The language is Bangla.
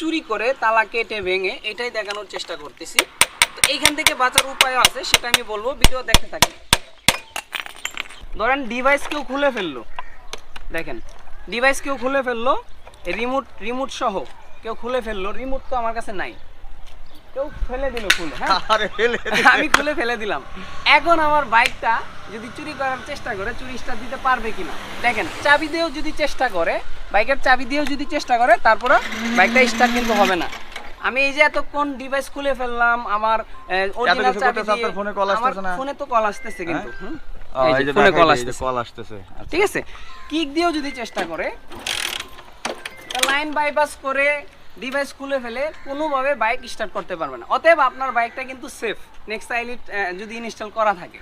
চুরি করে তালা কেটে ভেঙে এটাই দেখানোর চেষ্টা করতেছি। তো এইখান থেকে বাঁচার উপায় আছে, সেটা আমি বলব, ভিডিও দেখতে থাকি ধরেন ডিভাইস কেউ খুলে ফেলল, দেখেন ডিভাইস কেউ খুলে ফেলল রিমোট রিমোট সহ কেউ খুলে ফেলল রিমোট তো আমার কাছে নাই। কেউ ফেলে দিল খুলে হ্যাঁ? আরে ফেলে আমি খুলে ফেলে দিলাম। এখন আমার বাইকটা যদি চুরি করার চেষ্টা করে চুরি স্টার্ট দিতে পারবে কিনা? দেখেন চাবি দিয়েও যদি চেষ্টা করে বাইকের চাবি দিয়েও যদি চেষ্টা করে তারপরে বাইকটা স্টার্ট কিন্তু হবে না। আমি এই যে এতক্ষণ ডিভাইস খুলে ফেললাম আমার অরিজিনাল চাবি দিয়ে ফোনে call আসতেছে না? ফোনে তো কল আসতেছে কিন্তু হুম। ও, এই এই যে যে ফোনে কল দে, এই যে আসতেছে। কল আসতেছে। আচ্ছা। ঠিক আছে? কিক দিয়েও যদি চেষ্টা করে লাইন বাইপাস করে ডিভাইস খুলে ফেলে কোনোভাবে বাইক স্টার্ট করতে পারবে না। অতএব আপনার বাইকটা কিন্তু সেফ নেক্সট আইলিট যদি ইনস্টল করা থাকে।